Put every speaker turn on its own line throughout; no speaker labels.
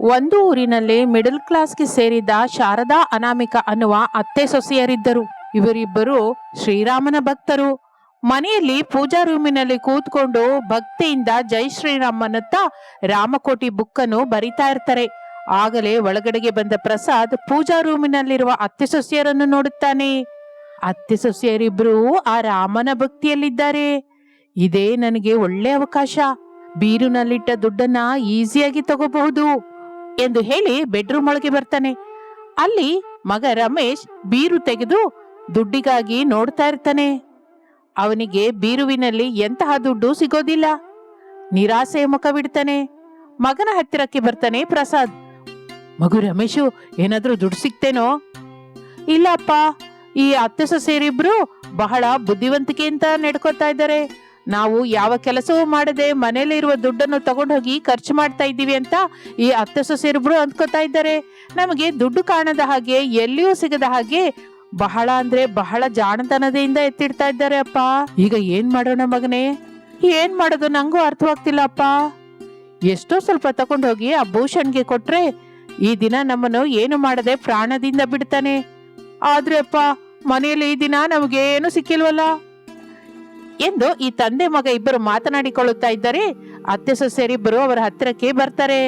ಒಂದು ಊರಿನಲ್ಲಿ ಮಿಡಲ್ ಕ್ಲಾಸ್ಗೆ ಸೇರಿದ ಶಾರದಾ, ಅನಾಮಿಕ ಅನ್ನುವ ಅತ್ತೆ ಸೊಸೆಯರಿದ್ದರು. ಇವರಿಬ್ಬರು ಶ್ರೀರಾಮನ ಭಕ್ತರು. ಮನೆಯಲ್ಲಿ ಪೂಜಾ ರೂಮಿನಲ್ಲಿ ಕೂತ್ಕೊಂಡು ಭಕ್ತಿಯಿಂದ ಜೈ ಶ್ರೀರಾಮನತ್ತ ರಾಮಕೋಟಿ ಬುಕ್ಕನ್ನು ಬರಿತಾ ಇರ್ತಾರೆ. ಆಗಲೇ ಒಳಗಡೆಗೆ ಬಂದ ಪ್ರಸಾದ್ ಪೂಜಾ ರೂಮಿನಲ್ಲಿರುವ ಅತ್ತೆ ಸೊಸೆಯರನ್ನು ನೋಡುತ್ತಾನೆ. ಅತ್ತೆ ಸೊಸೆಯರಿಬ್ರು ಆ ರಾಮನ ಭಕ್ತಿಯಲ್ಲಿದ್ದಾರೆ. ಇದೇ ನನಗೆ ಒಳ್ಳೆ ಅವಕಾಶ. ಬೀರುನಲ್ಲಿಟ್ಟ ದುಡ್ಡನ್ನ ಈಸಿಯಾಗಿ ತಗೋಬಹುದು. ಎಂದು ಹೇಳಿ ಬೆಡ್ರೂಮ್ ಒಳಗೆ ಬರ್ತಾನೆ. ಅಲ್ಲಿ ಮಗ ರಮೇಶ್ ಬೀರು ತೆಗೆದು ದುಡ್ಡಿಗಾಗಿ ನೋಡ್ತಾ ಇರ್ತಾನೆ. ಅವನಿಗೆ ಬೀರುವಿನಲ್ಲಿ ಎಂತಹ ದುಡ್ಡು ಸಿಗೋದಿಲ್ಲ. ನಿರಾಸೆ ಮುಖ ಬಿಡ್ತಾನೆ. ಮಗನ ಹತ್ತಿರಕ್ಕೆ ಬರ್ತಾನೆ ಪ್ರಸಾದ್. ಮಗು ರಮೇಶು, ಏನಾದ್ರೂ ದುಡ್ಡು ಸಿಗ್ತೇನೋ? ಇಲ್ಲಪ್ಪ, ಈ ಅತ್ತೆ ಸೊಸೆಯರಿಬ್ರು ಬಹಳ ಬುದ್ಧಿವಂತಿಕೆಯಿಂದ ನಡ್ಕೋತಾ ಇದ್ದಾರೆ. ನಾವು ಯಾವ ಕೆಲಸವೂ ಮಾಡದೆ ಮನೇಲಿರುವ ದುಡ್ಡನ್ನು ತಗೊಂಡೋಗಿ ಖರ್ಚು ಮಾಡ್ತಾ ಇದ್ದೀವಿ ಅಂತ ಈ ಅತ್ತೆ ಸೊಸೆಯರಿಬ್ರು ಅಂದ್ಕೋತಾ ಇದ್ದಾರೆ. ನಮಗೆ ದುಡ್ಡು ಕಾಣದ ಹಾಗೆ, ಎಲ್ಲಿಯೂ ಸಿಗದ ಹಾಗೆ ಬಹಳ ಅಂದ್ರೆ ಬಹಳ ಜಾಣತನದಿಂದ ಎತ್ತಿಡ್ತಾ ಇದ್ದಾರೆ ಅಪ್ಪ. ಈಗ ಏನ್ ಮಾಡೋಣ ಮಗನೇ? ಏನ್ ಮಾಡೋದು ನಂಗೂ ಅರ್ಥವಾಗ್ತಿಲ್ಲ ಅಪ್ಪ. ಎಷ್ಟೋ ಸ್ವಲ್ಪ ತಗೊಂಡೋಗಿ ಆ ಭೂಷಣ್ಗೆ ಕೊಟ್ರೆ ಈ ದಿನ ನಮ್ಮನ್ನು ಏನು ಮಾಡದೆ ಪ್ರಾಣದಿಂದ ಬಿಡ್ತಾನೆ. ಆದ್ರೆ ಅಪ್ಪ, ಮನೆಯಲ್ಲಿ ಈ ದಿನ ನಮಗೇನು ಸಿಕ್ಕಿಲ್ವಲ್ಲ? ಎಂದು ಈ ತಂದೆ ಮಗ ಇಬ್ಬರು ಮಾತನಾಡಿಕೊಳ್ಳುತ್ತಾ ಇದ್ದರೆ ಅತ್ತೆ ಸೊಸೆಯರಿಬ್ಬರು ಅವರ ಹತ್ತಿರಕ್ಕೆ ಬರ್ತಾರೆ.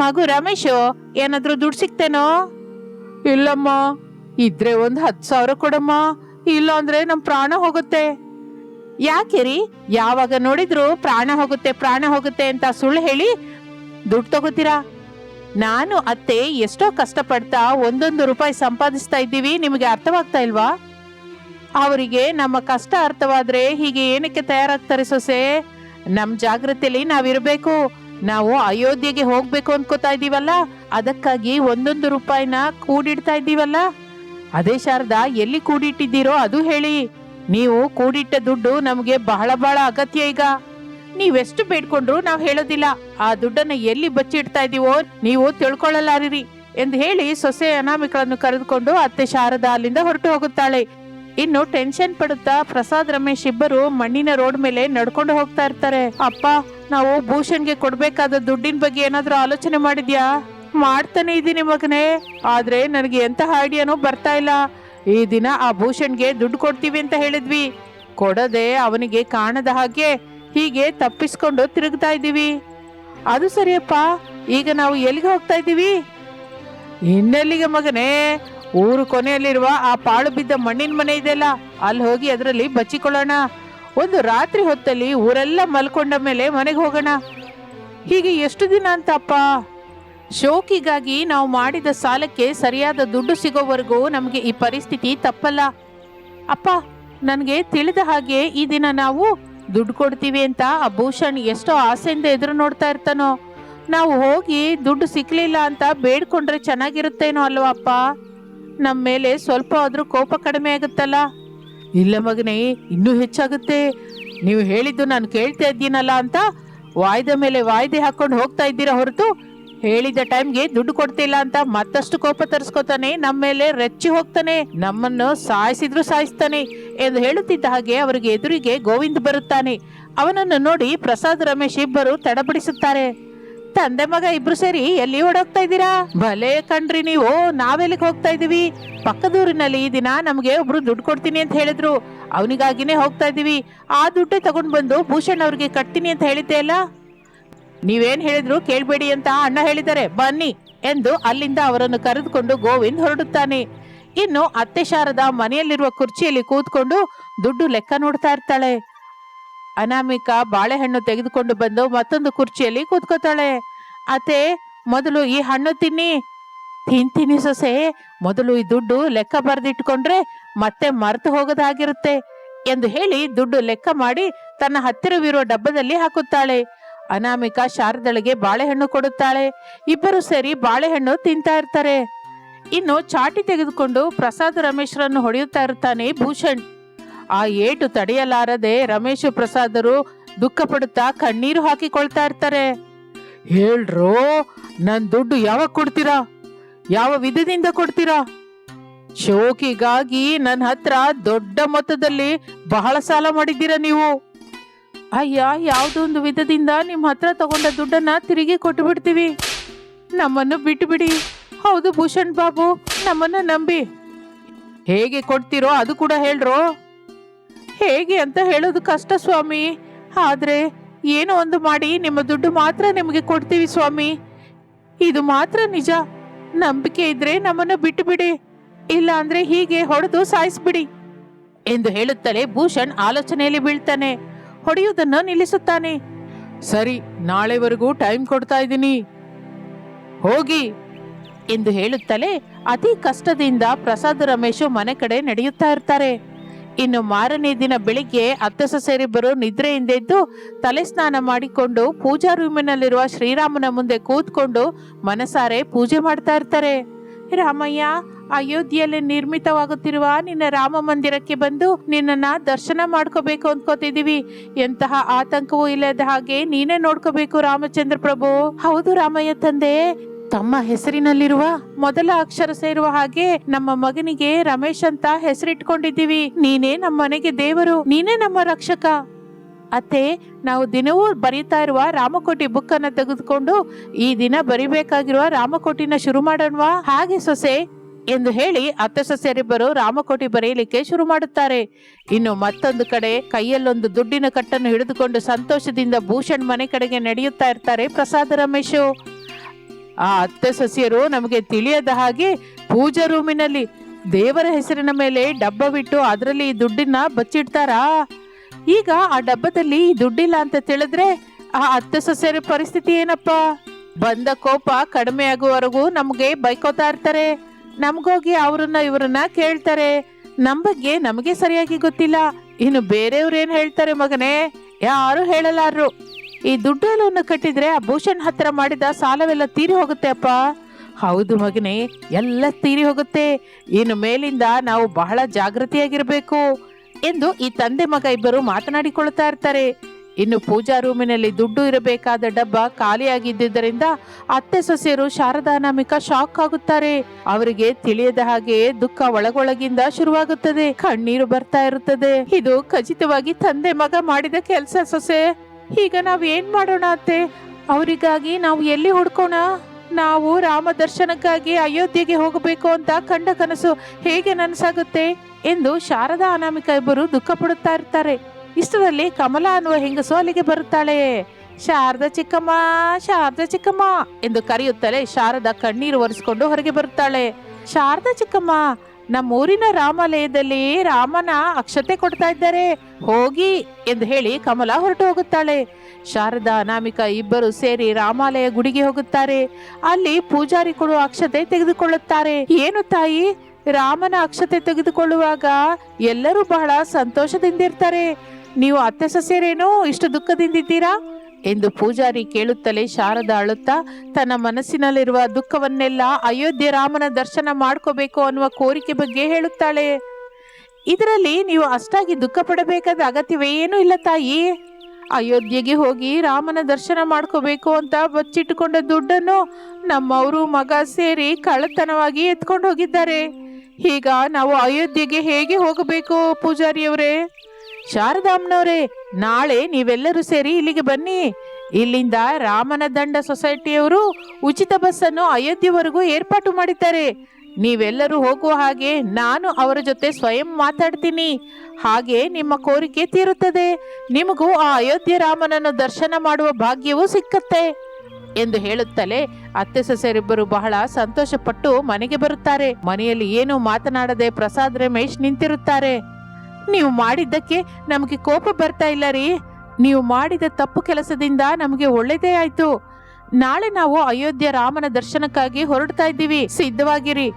ಮಗು ರಮೇಶು, ಏನಾದ್ರೂ ದುಡ್ಡು ಸಿಕ್ತೇನೋ ಇಲ್ಲಮ್ಮ, ಇದ್ರೆ ಒಂದು ಹತ್ತು ಸಾವಿರ ಕೊಡಮ್ಮ ಇಲ್ಲ ಅಂದ್ರೆ ನಮ್ ಪ್ರಾಣ ಹೋಗುತ್ತೆ. ಯಾಕೆ ರೀ ಯಾವಾಗ ನೋಡಿದ್ರು ಪ್ರಾಣ ಹೋಗುತ್ತೆ ಪ್ರಾಣ ಹೋಗುತ್ತೆ ಅಂತ ಸುಳ್ಳು ಹೇಳಿ ದುಡ್ಡು ತಗೋತೀರಾ? ನಾನು ಅತ್ತೆ ಎಷ್ಟೋ ಕಷ್ಟಪಡ್ತಾ ಒಂದೊಂದು ರೂಪಾಯಿ ಸಂಪಾದಿಸ್ತಾ ಇದ್ದೀವಿ, ನಿಮಗೆ ಅರ್ಥವಾಗ್ತಾ ಇಲ್ವಾ? ಅವರಿಗೆ ನಮ್ಮ ಕಷ್ಟ ಅರ್ಥವಾದ್ರೆ ಹೀಗೆ ಏನಕ್ಕೆ ತಯಾರಾಗ್ತಾರೆ ಸೊಸೆ? ನಮ್ ಜಾಗೃತಿಯಲ್ಲಿ ನಾವಿರಬೇಕು. ನಾವು ಅಯೋಧ್ಯೆಗೆ ಹೋಗ್ಬೇಕು ಅನ್ಕೋತಾ ಇದೀವಲ್ಲ? ಅದಕ್ಕಾಗಿ ಒಂದೊಂದು ರೂಪಾಯಿನ ಕೂಡಿಡ್ತಾ ಇದ್ದೀವಲ್ಲ ಅದೇ ಶಾರದಾ, ಎಲ್ಲಿ ಕೂಡಿಟ್ಟಿದ್ದೀರೋ ಅದು ಹೇಳಿ. ನೀವು ಕೂಡಿಟ್ಟ ದುಡ್ಡು ನಮಗೆ ಬಹಳ ಬಹಳ ಅಗತ್ಯ ಈಗ. ನೀವೆಷ್ಟು ಬೇಡ್ಕೊಂಡ್ರು ನಾವು ಹೇಳೋದಿಲ್ಲ. ಆ ದುಡ್ಡನ್ನ ಎಲ್ಲಿ ಬಚ್ಚಿಡ್ತಾ ಇದೀವೋ ನೀವು ತಿಳ್ಕೊಳ್ಳಲಾರಿರಿ ಎಂದು ಹೇಳಿ ಸೊಸೆ ಅನಾಮಿಕಳನ್ನು ಕರೆದುಕೊಂಡು ಅತ್ತೆ ಶಾರದಾ ಅಲ್ಲಿಂದ ಹೊರಟು ಹೋಗುತ್ತಾಳೆ. ಇನ್ನು ಟೆನ್ಷನ್ ಪಡುತ್ತಾ ಪ್ರಸಾದ್ ರಮೇಶ್ ಇಬ್ಬರು ಮಣ್ಣಿನ ರೋಡ್ ಮೇಲೆ ನಡ್ಕೊಂಡು ಹೋಗ್ತಾ ಇರ್ತಾರೆ. ಅಪ್ಪ, ನಾವು ಭೂಷಣ್ಗೆ ಕೊಡ್ಬೇಕಾದ ದುಡ್ಡಿನ ಬಗ್ಗೆ ಏನಾದ್ರೂ ಆಲೋಚನೆ ಮಾಡಿದ್ಯಾ? ಮಾಡ್ತಾನೆ ಇದ್ದೀನಿ ಮಗನೇ. ಆದ್ರೆ ನನಗೆ ಎಂತಹ ಐಡಿಯಾನೂ ಬರ್ತಾ ಇಲ್ಲ. ಈ ದಿನ ಆ ಭೂಷಣ್ಗೆ ದುಡ್ಡು ಕೊಡ್ತೀವಿ ಅಂತ ಹೇಳಿದ್ವಿ. ಕೊಡದೆ ಅವನಿಗೆ ಕಾಣದ ಹಾಗೆ ಹೀಗೆ ತಪ್ಪಿಸ್ಕೊಂಡು ತಿರುಗ್ತಾ ಇದ್ದೀವಿ. ಅದು ಸರಿಯಪ್ಪ, ಈಗ ನಾವು ಎಲ್ಲಿಗೆ ಹೋಗ್ತಾ ಇದ್ದೀವಿ? ಇನ್ನೆಲ್ಲಿಗೆ ಮಗನೇ? ಊರು ಕೊನೆಯಲ್ಲಿರುವ ಆ ಪಾಳು ಬಿದ್ದ ಮಣ್ಣಿನ ಮನೆ ಇದೆಯಲ್ಲ, ಅಲ್ಲಿ ಹೋಗಿ ಅದರಲ್ಲಿ ಬಚ್ಚಿಕೊಳ್ಳೋಣ. ಒಂದು ರಾತ್ರಿ ಹೊತ್ತಲ್ಲಿ ಊರೆಲ್ಲ ಮಲ್ಕೊಂಡ ಮೇಲೆ ಮನೆಗೆ ಹೋಗೋಣ. ಹೀಗೆ ಎಷ್ಟು ದಿನ ಅಂತಪ್ಪ? ಶೋಕಿಗಾಗಿ ನಾವು ಮಾಡಿದ ಸಾಲಕ್ಕೆ ಸರಿಯಾದ ದುಡ್ಡು ಸಿಗೋವರೆಗೂ ನಮಗೆ ಈ ಪರಿಸ್ಥಿತಿ ತಪ್ಪಲ್ಲ. ಅಪ್ಪ, ನನಗೆ ತಿಳಿದ ಹಾಗೆ ಈ ದಿನ ನಾವು ದುಡ್ಡು ಕೊಡ್ತೀವಿ ಅಂತ ಆ ಭೂಷಣ್ ಎಷ್ಟೋ ಆಸೆಯಿಂದ ಎದುರು ನೋಡ್ತಾ ಇರ್ತಾನೋ. ನಾವು ಹೋಗಿ ದುಡ್ಡು ಸಿಕ್ಕಲಿಲ್ಲ ಅಂತ ಬೇಡ್ಕೊಂಡ್ರೆ ಚೆನ್ನಾಗಿರುತ್ತೇನೋ ಅಲ್ವಾ ಅಪ್ಪ? ನಮ್ಮ ಮೇಲೆ ಸ್ವಲ್ಪ ಆದರೂ ಕೋಪ ಕಡಿಮೆ ಆಗುತ್ತಲ್ಲ? ಇಲ್ಲ ಮಗನೇ, ಇನ್ನೂ ಹೆಚ್ಚಾಗುತ್ತೆ. ನೀವು ಹೇಳಿದ್ದು ನಾನು ಕೇಳ್ತಾ ಇದ್ದೀನಲ್ಲ ಅಂತ ವಾಯ್ದೆ ಮೇಲೆ ವಾಯ್ದೆ ಹಾಕೊಂಡು ಹೋಗ್ತಾ ಇದ್ದೀರಾ ಹೊರತು ಹೇಳಿದ ಟೈಮ್ಗೆ ದುಡ್ಡು ಕೊಡ್ತಿಲ್ಲ ಅಂತ ಮತ್ತಷ್ಟು ಕೋಪ ತರಿಸ್ಕೊತಾನೆ ನಮ್ಮ ಮೇಲೆ ರೆಚ್ಚಿ ಹೋಗ್ತಾನೆ, ನಮ್ಮನ್ನು ಸಾಯಿಸಿದ್ರು ಸಾಯಿಸ್ತಾನೆ ಎಂದು ಹೇಳುತ್ತಿದ್ದ ಹಾಗೆ ಅವರಿಗೆ ಎದುರಿಗೆ ಗೋವಿಂದ್ ಬರುತ್ತಾನೆ. ಅವನನ್ನು ನೋಡಿ ಪ್ರಸಾದ್ ರಮೇಶ್ ಇಬ್ಬರು ತಡಬಡಿಸುತ್ತಾರೆ. ತಂದೆ ಮಗ ಇಬ್ರು ಸೇರಿ ಎಲ್ಲಿ ಓಡೋಗ್ತಾ ಇದ್ದೀರಾ? ಭಲೇ ಕಣ್ರಿ ನೀವು, ನಾವೆಲ್ಲಿಗೆ ಹೋಗ್ತಾ ಇದೀವಿ ಪಕ್ಕದೂರಿನಲ್ಲಿ ಈ ದಿನ ನಮಗೆ ಒಬ್ರು ದುಡ್ಡು ಕೊಡ್ತೀನಿ ಅಂತ ಹೇಳಿದ್ರು. ಅವನಿಗಾಗಿನೇ ಹೋಗ್ತಾ ಇದೀವಿ ಆ ದುಡ್ಡೇ ತಗೊಂಡ್ ಬಂದು ಭೂಷಣ್ ಅವ್ರಿಗೆ ಕಟ್ತೀನಿ ಅಂತ ಹೇಳಿದ್ದೆ ಅಲ್ಲ? ನೀವೇನ್ ಹೇಳಿದ್ರು ಕೇಳ್ಬೇಡಿ ಅಂತ ಅಣ್ಣ ಹೇಳಿದ್ದಾರೆ. ಬನ್ನಿ ಎಂದು ಅಲ್ಲಿಂದ ಅವರನ್ನು ಕರೆದುಕೊಂಡು ಗೋವಿಂದ್ ಹೊರಡುತ್ತಾನೆ. ಇನ್ನು ಅತ್ತೆ ಶಾರದ ಮನೆಯಲ್ಲಿರುವ ಕುರ್ಚಿಯಲ್ಲಿ ಕೂತ್ಕೊಂಡು ದುಡ್ಡು ಲೆಕ್ಕ ನೋಡ್ತಾ ಇರ್ತಾಳೆ. ಅನಾಮಿಕಾ ಬಾಳೆಹಣ್ಣು ತೆಗೆದುಕೊಂಡು ಬಂದು ಮತ್ತೊಂದು ಕುರ್ಚಿಯಲ್ಲಿ ಕೂತ್ಕೋತಾಳೆ. ಅತ್ತೆ, ಮೊದಲು ಈ ಹಣ್ಣು ತಿನ್ನಿ. ತಿಂತೀನಿ ಸೊಸೆ. ಮೊದಲು ಈ ದುಡ್ಡು ಲೆಕ್ಕ ಬರೆದಿಟ್ಕೊಂಡ್ರೆ ಮತ್ತೆ ಮರೆತು ಹೋಗೋದಾಗಿರುತ್ತೆ ಎಂದು ಹೇಳಿ ದುಡ್ಡು ಲೆಕ್ಕ ಮಾಡಿ ತನ್ನ ಹತ್ತಿರವಿರುವ ಡಬ್ಬದಲ್ಲಿ ಹಾಕುತ್ತಾಳೆ. ಅನಾಮಿಕಾ ಶಾರದಳಿಗೆ ಬಾಳೆಹಣ್ಣು ಕೊಡುತ್ತಾಳೆ. ಇಬ್ಬರು ಸೇರಿ ಬಾಳೆಹಣ್ಣು ತಿಂತಾ ಇರ್ತಾರೆ. ಇನ್ನು ಚಾಟಿ ತೆಗೆದುಕೊಂಡು ಪ್ರಸಾದ್ ರಮೇಶ್ರನ್ನು ಹೊಡೆಯುತ್ತಾ ಇರ್ತಾನೆ ಭೂಷಣ್. ಆ ಏಟು ತಡೆಯಲಾರದೆ ರಮೇಶ್ ಪ್ರಸಾದರು ದುಃಖ ಪಡುತ್ತಾ ಕಣ್ಣೀರು ಹಾಕಿಕೊಳ್ತಾ ಇರ್ತಾರೆ. ಹೇಳ್ರೋ, ನನ್ ದುಡ್ಡು ಯಾವಾಗ ಕೊಡ್ತೀರಾ? ಯಾವ ವಿಧದಿಂದ ಕೊಡ್ತೀರಾ? ಶೋಕಿಗಾಗಿ ನನ್ನ ಹತ್ರ ದೊಡ್ಡ ಮೊತ್ತದಲ್ಲಿ ಬಹಳ ಸಾಲ ಮಾಡಿದ್ದೀರಾ ನೀವು? ಅಯ್ಯ ಯಾವುದೋ ಒಂದು ವಿಧದಿಂದ ನಿಮ್ಮ ಹತ್ರ ತಗೊಂಡ ದುಡ್ಡನ್ನ ತಿರುಗಿ ಕೊಟ್ಟು ಬಿಡ್ತೀವಿ ನಮ್ಮನ್ನು ಬಿಟ್ಟು ಬಿಡಿ ಹೌದು ಭೂಷಣ್ ಬಾಬು, ನಮ್ಮನ್ನ ನಂಬಿ. ಹೇಗೆ ಕೊಡ್ತೀರೋ ಅದು ಕೂಡ ಹೇಳ್ರೋ. ಹೇಗೆ ಅಂತ ಹೇಳೋದು ಕಷ್ಟ ಸ್ವಾಮಿ. ಆದ್ರೆ ಏನೋ ಒಂದು ಮಾಡಿ, ನಿಮ್ಮ ದುಡ್ಡು ಮಾತ್ರ ನಿಮಗೆ ಕೊಡ್ತೀವಿ ಸ್ವಾಮಿ. ಇದು ಮಾತ್ರ ನಿಜ. ನಂಬಿಕೆ ಇದ್ರೆ ನಮ್ಮನ್ನು ಬಿಟ್ಟು ಬಿಡಿ ಇಲ್ಲ ಅಂದ್ರೆ ಹೀಗೆ ಹೊಡೆದು ಸಾಯಿಸ್ಬಿಡಿ ಎಂದು ಹೇಳುತ್ತಲೇ ಭೂಷಣ್ ಆಲೋಚನೆಯಲ್ಲಿ ಬೀಳ್ತಾನೆ. ಹೊಡೆಯುವುದನ್ನು ನಿಲ್ಲಿಸುತ್ತಾನೆ. ಸರಿ, ನಾಳೆವರೆಗೂ ಟೈಮ್ ಕೊಡ್ತಾ ಇದ್ದೀನಿ. ಹೋಗಿ ಎಂದು ಹೇಳುತ್ತಲೇ ಅತಿ ಕಷ್ಟದಿಂದ ಪ್ರಸಾದ್ ರಮೇಶು ಮನೆ ಕಡೆ ನಡೆಯುತ್ತಾ ಇರ್ತಾರೆ. ಇನ್ನು ಮಾರನೇ ದಿನ ಬೆಳಿಗ್ಗೆ ಅತ್ತ ಸೊಸೆರಿಬ್ಬರು ನಿದ್ರೆಯಿಂದೆದ್ದು ತಲೆ ಸ್ನಾನ ಮಾಡಿಕೊಂಡು ಪೂಜಾ ರೂಮಿನಲ್ಲಿರುವ ಶ್ರೀರಾಮನ ಮುಂದೆ ಕೂತ್ಕೊಂಡು ಮನಸಾರೆ ಪೂಜೆ ಮಾಡ್ತಾ ಇರ್ತಾರೆ. ರಾಮಯ್ಯ, ಅಯೋಧ್ಯೆಯಲ್ಲಿ ನಿರ್ಮಿತವಾಗುತ್ತಿರುವ ನಿನ್ನ ರಾಮ ಮಂದಿರಕ್ಕೆ ಬಂದು ನಿನ್ನನ್ನ ದರ್ಶನ ಮಾಡ್ಕೋಬೇಕು ಅಂದ್ಕೋತಿದ್ದೀವಿ. ಎಂತಹ ಆತಂಕವೂ ಇಲ್ಲದ ಹಾಗೆ ನೀನೇ ನೋಡ್ಕೋಬೇಕು ರಾಮಚಂದ್ರ ಪ್ರಭು. ಹೌದು ರಾಮಯ್ಯ ತಂದೆ ತಮ್ಮ ಹೆಸರಿನಲ್ಲಿರುವ ಮೊದಲ ಅಕ್ಷರ ಸೇರುವ ಹಾಗೆ ನಮ್ಮ ಮಗನಿಗೆ ರಮೇಶ್ ಅಂತ ಹೆಸರಿಟ್ಕೊಂಡಿದ್ದೀವಿ. ನೀನೇ ನಮ್ಮ ಮನೆಗೆ ದೇವರು, ನೀನೇ ನಮ್ಮ ರಕ್ಷಕ. ಅತ್ತೆ, ನಾವು ದಿನವೂ ಬರೀತಾ ಇರುವ ರಾಮಕೋಟಿ ಬುಕ್ ಅನ್ನ ತೆಗೆದುಕೊಂಡು ಈ ದಿನ ಬರಿಬೇಕಾಗಿರುವ ರಾಮಕೋಟಿನ ಶುರು ಮಾಡೋಣವಾ? ಹಾಗೆ ಸೊಸೆ, ಎಂದು ಹೇಳಿ ಅತ್ತೆ ಸೊಸೆಯರಿಬ್ಬರು ರಾಮಕೋಟಿ ಬರೆಯಲಿಕ್ಕೆ ಶುರು ಮಾಡುತ್ತಾರೆ. ಇನ್ನು ಮತ್ತೊಂದು ಕಡೆ ಕೈಯಲ್ಲೊಂದು ದುಡ್ಡಿನ ಕಟ್ಟನ್ನು ಹಿಡಿದುಕೊಂಡು ಸಂತೋಷದಿಂದ ಭೂಷಣ್ ಮನೆ ಕಡೆಗೆ ನಡೆಯುತ್ತಾ ಇರ್ತಾರೆ ಪ್ರಸಾದ ರಮೇಶು. ಆ ಅತ್ತ ಸಸ್ಯರು ನಮಗೆ ತಿಳಿಯದ ಹಾಗೆ ಪೂಜಾ ರೂಮಿನಲ್ಲಿ ದೇವರ ಹೆಸರಿನ ಮೇಲೆ ಡಬ್ಬವಿಟ್ಟು ಅದರಲ್ಲಿ ಈ ದುಡ್ಡನ್ನ ಬಚ್ಚಿಡ್ತಾರಾ? ಈಗ ಆ ಡಬ್ಬದಲ್ಲಿ ದುಡ್ಡಿಲ್ಲ ಅಂತ ತಿಳಿದ್ರೆ ಆ ಅತ್ತ ಸಸ್ಯರ ಪರಿಸ್ಥಿತಿ ಏನಪ್ಪ? ಬಂದ ಕೋಪ ಕಡಿಮೆ ಆಗುವವರೆಗೂ ನಮ್ಗೆ ಬೈಕೋತಾ ಇರ್ತಾರೆ. ನಮ್ಗೋಗಿ ಅವ್ರನ್ನ ಇವ್ರನ್ನ ಕೇಳ್ತಾರೆ. ನಮ್ ಬಗ್ಗೆ ನಮಗೆ ಸರಿಯಾಗಿ ಗೊತ್ತಿಲ್ಲ. ಇನ್ನು ಬೇರೆಯವ್ರು ಏನ್ ಹೇಳ್ತಾರೆ ಮಗನೇ? ಯಾರು ಹೇಳಲಾರು ಈ ದುಡ್ಡೆಲ್ಲವನ್ನು ಕಟ್ಟಿದ್ರೆ ಆ ಭೂಷಣ್ ಹತ್ರ ಮಾಡಿದ ಸಾಲವೆಲ್ಲ ತೀರಿ ಹೋಗುತ್ತೆ ಅಪ್ಪ. ಹೌದು ಮಗನೇ, ಎಲ್ಲ ತೀರಿ ಹೋಗುತ್ತೆ. ಇನ್ನು ಮೇಲಿಂದ ನಾವು ಬಹಳ ಜಾಗೃತಿಯಾಗಿರಬೇಕು ಎಂದು ಈ ತಂದೆ ಮಗ ಇಬ್ಬರು ಮಾತನಾಡಿಕೊಳ್ತಾ ಇರ್ತಾರೆ. ಇನ್ನು ಪೂಜಾ ರೂಮಿನಲ್ಲಿ ದುಡ್ಡು ಇರಬೇಕಾದ ಡಬ್ಬ ಖಾಲಿಯಾಗಿದ್ದರಿಂದ ಅತ್ತೆ ಸೊಸೆಯರು ಶಾರದಾನಾಮಿಕ ಶಾಕ್ ಆಗುತ್ತಾರೆ. ಅವರಿಗೆ ತಿಳಿಯದ ಹಾಗೆ ದುಃಖ ಒಳಗೊಳಗಿಂದ ಶುರುವಾಗುತ್ತದೆ. ಕಣ್ಣೀರು ಬರ್ತಾ ಇರುತ್ತದೆ. ಇದು ಖಚಿತವಾಗಿ ತಂದೆ ಮಗ ಮಾಡಿದ ಕೆಲಸ ಸೊಸೆ. ಈಗ ನಾವ್ ಏನ್ ಮಾಡೋಣ ಅತ್ತೆ ಅವರಿಗಾಗಿ ನಾವು ಎಲ್ಲಿ ಹುಡ್ಕೋಣ? ನಾವು ರಾಮ ದರ್ಶನಕ್ಕಾಗಿ ಅಯೋಧ್ಯೆಗೆ ಹೋಗಬೇಕು ಅಂತ ಕಂಡ ಕನಸು ಹೇಗೆ ನನಸಾಗುತ್ತೆ? ಎಂದು ಶಾರದಾ ಅನಾಮಿಕ ಇಬ್ಬರು ದುಃಖ ಪಡುತ್ತಾ ಇರ್ತಾರೆ. ಇಷ್ಟರಲ್ಲಿ ಕಮಲಾ ಅನ್ನುವ ಹೆಂಗಸು ಅಲ್ಲಿಗೆ ಬರುತ್ತಾಳೆ. ಶಾರದಾ ಚಿಕ್ಕಮ್ಮ, ಶಾರದ ಚಿಕ್ಕಮ್ಮ ಎಂದು ಕರೆಯುತ್ತಲೇ ಶಾರದಾ ಕಣ್ಣೀರು ಒರೆಸಿಕೊಂಡು ಹೊರಗೆ ಬರುತ್ತಾಳೆ. ಶಾರದಾ ಚಿಕ್ಕಮ್ಮ ನಮ್ಮೂರಿನ ರಾಮಾಲಯದಲ್ಲಿ ರಾಮನ ಅಕ್ಷತೆ ಕೊಡ್ತಾ ಇದ್ದಾರೆ. ಹೋಗಿ ಎಂದು ಹೇಳಿ ಕಮಲಾ ಹೊರಟು ಹೋಗುತ್ತಾಳೆ. ಶಾರದಾ, ಅನಾಮಿಕ ಇಬ್ಬರು ಸೇರಿ ರಾಮಾಲಯ ಗುಡಿಗೆ ಹೋಗುತ್ತಾರೆ. ಅಲ್ಲಿ ಪೂಜಾರಿ ಕೊಡುವ ಅಕ್ಷತೆ ತೆಗೆದುಕೊಳ್ಳುತ್ತಾರೆ. ಏನು ತಾಯಿ? ರಾಮನ ಅಕ್ಷತೆ ತೆಗೆದುಕೊಳ್ಳುವಾಗ ಎಲ್ಲರೂ ಬಹಳ ಸಂತೋಷದಿಂದಿರ್ತಾರೆ ನೀವು ಅತ್ತೆ ಸಸ್ಯರೇನು ಇಷ್ಟು ದುಃಖದಿಂದಿದ್ದೀರಾ ಎಂದು ಪೂಜಾರಿ ಕೇಳುತ್ತಲೇ ಶಾರದ ಅಳುತ್ತಾ, ತನ್ನ ಮನಸ್ಸಿನಲ್ಲಿರುವ ದುಃಖವನ್ನೆಲ್ಲ ಅಯೋಧ್ಯೆ ರಾಮನ ದರ್ಶನ ಮಾಡ್ಕೋಬೇಕು ಅನ್ನುವ ಕೋರಿಕೆ ಬಗ್ಗೆ ಹೇಳುತ್ತಾಳೆ. ಇದರಲ್ಲಿ ನೀವು ಅಷ್ಟಾಗಿ ದುಃಖ ಪಡಬೇಕಾದ ಅಗತ್ಯವೇ ಏನೂ ಇಲ್ಲ ತಾಯಿ. ಅಯೋಧ್ಯೆಗೆ ಹೋಗಿ ರಾಮನ ದರ್ಶನ ಮಾಡ್ಕೋಬೇಕು ಅಂತ ಬಚ್ಚಿಟ್ಟುಕೊಂಡ ದುಡ್ಡನ್ನು ನಮ್ಮವರು ಮಗ ಸೇರಿ ಕಳ್ಳತನವಾಗಿ ಎತ್ಕೊಂಡು ಹೋಗಿದ್ದಾರೆ ಈಗ ನಾವು ಅಯೋಧ್ಯೆಗೆ ಹೇಗೆ ಹೋಗಬೇಕು ಪೂಜಾರಿಯವರೇ? ಶಾರದಾಮ್ನವರೇ, ನಾಳೆ ನೀವೆಲ್ಲರೂ ಸೇರಿ ಇಲ್ಲಿಗೆ ಬನ್ನಿ. ಇಲ್ಲಿಂದ ರಾಮನ ದಂಡ ಸೊಸೈಟಿಯವರು ಉಚಿತ ಬಸ್ಸನ್ನು ಅಯೋಧ್ಯೆವರೆಗೂ ಏರ್ಪಾಟು ಮಾಡಿದ್ದಾರೆ. ನೀವೆಲ್ಲರೂ ಹೋಗುವ ಹಾಗೆ ನಾನು ಅವರ ಜೊತೆ ಸ್ವಯಂ ಮಾತಾಡ್ತೀನಿ. ಹಾಗೆ ನಿಮ್ಮ ಕೋರಿಕೆ ತೀರುತ್ತದೆ. ನಿಮಗೂ ಆ ಅಯೋಧ್ಯೆ ರಾಮನನ್ನು ದರ್ಶನ ಮಾಡುವ ಭಾಗ್ಯವೂ ಸಿಕ್ಕತ್ತೆ. ಎಂದು ಹೇಳುತ್ತಲೇ ಅತ್ತೆ ಸೊಸೆಯರಿಬ್ಬರು ಬಹಳ ಸಂತೋಷಪಟ್ಟು ಮನೆಗೆ ಬರುತ್ತಾರೆ. ಮನೆಯಲ್ಲಿ ಏನೂ ಮಾತನಾಡದೆ ಪ್ರಸಾದ್ ರಮೇಶ್ ನಿಂತಿರುತ್ತಾರೆ. ನೀವು ಮಾಡಿದ್ದಕ್ಕೆ ನಮಗೆ ಕೋಪ ಬರ್ತಾ ಇಲ್ಲ ರೀ. ನೀವು ಮಾಡಿದ ತಪ್ಪು ಕೆಲಸದಿಂದ ನಮಗೆ ಒಳ್ಳೆಯದೇ ಆಯ್ತು. ನಾಳೆ ನಾವು ಅಯೋಧ್ಯೆ ರಾಮನ ದರ್ಶನಕ್ಕಾಗಿ ಹೊರಡ್ತಾ ಇದ್ದೀವಿ. ಸಿದ್ಧವಾಗಿರಿ.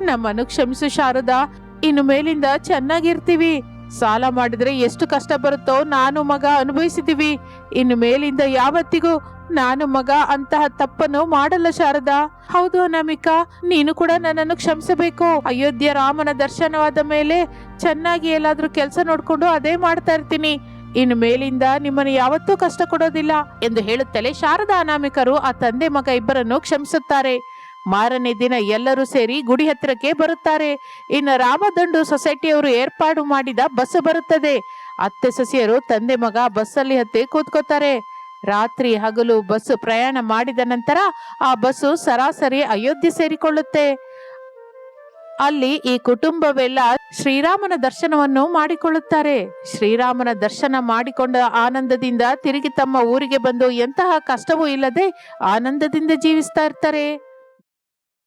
ನಮ್ಮನ್ನು ಕ್ಷಮಿಸು ಶಾರದಾ. ಇನ್ನು ಮೇಲಿಂದ ಚೆನ್ನಾಗಿರ್ತೀವಿ. ಸಾಲ ಮಾಡಿದ್ರೆ ಎಷ್ಟು ಕಷ್ಟ ಬರುತ್ತೋ ನಾನು ಮಗ ಅನುಭವಿಸಿದೀವಿ ಇನ್ನು ಮೇಲಿಂದ ಯಾವತ್ತಿಗೂ ನಾನು ಮಗ ಅಂತಹ ತಪ್ಪನ್ನು ಮಾಡಲ್ಲ ಶಾರದಾ. ಹೌದು ಅನಾಮಿಕಾ, ನೀನು ಕೂಡ ನನ್ನನ್ನು ಕ್ಷಮಿಸಬೇಕು. ಅಯೋಧ್ಯೆ ರಾಮನ ದರ್ಶನವಾದ ಮೇಲೆ ಚೆನ್ನಾಗಿ ಎಲ್ಲಾದ್ರೂ ಕೆಲಸ ನೋಡಿಕೊಂಡು ಅದೇ ಮಾಡ್ತಾ ಇರ್ತೀನಿ. ಇನ್ನು ಮೇಲಿಂದ ನಿಮ್ಮನ್ನು ಯಾವತ್ತೂ ಕಷ್ಟ ಕೊಡೋದಿಲ್ಲ ಎಂದು ಹೇಳುತ್ತಲೇ ಶಾರದಾ ಅನಾಮಿಕರು ಆ ತಂದೆ ಮಗ ಇಬ್ಬರನ್ನು ಕ್ಷಮಿಸುತ್ತಾರೆ. ಮಾರನೇ ದಿನ ಎಲ್ಲರೂ ಸೇರಿ ಗುಡಿ ಹತ್ತಿರಕ್ಕೆ ಬರುತ್ತಾರೆ. ಇನ್ನು ರಾಮದಂಡು ಸೊಸೈಟಿಯವರು ಏರ್ಪಾಡು ಮಾಡಿದ ಬಸ್ ಬರುತ್ತದೆ. ಅತ್ತೆ ಸಸಿಯರು ತಂದೆ ಮಗ ಬಸ್ಸಲ್ಲಿ ಹತ್ತಿ ಕೂತ್ಕೋತಾರೆ. ರಾತ್ರಿ ಹಗಲು ಬಸ್ಸು ಪ್ರಯಾಣ ಮಾಡಿದ ನಂತರ ಆ ಬಸ್ಸು ಸರಾಸರಿ ಅಯೋಧ್ಯೆ ಸೇರಿಕೊಳ್ಳುತ್ತೆ. ಅಲ್ಲಿ ಈ ಕುಟುಂಬವೆಲ್ಲ ಶ್ರೀರಾಮನ ದರ್ಶನವನ್ನು ಮಾಡಿಕೊಳ್ಳುತ್ತಾರೆ. ಶ್ರೀರಾಮನ ದರ್ಶನ ಮಾಡಿಕೊಂಡ ಆನಂದದಿಂದ ತಿರುಗಿ ತಮ್ಮ ಊರಿಗೆ ಬಂದು ಎಂತಹ ಕಷ್ಟವೂ ಇಲ್ಲದೆ ಆನಂದದಿಂದ ಜೀವಿಸ್ತಾ ಇರ್ತಾರೆ.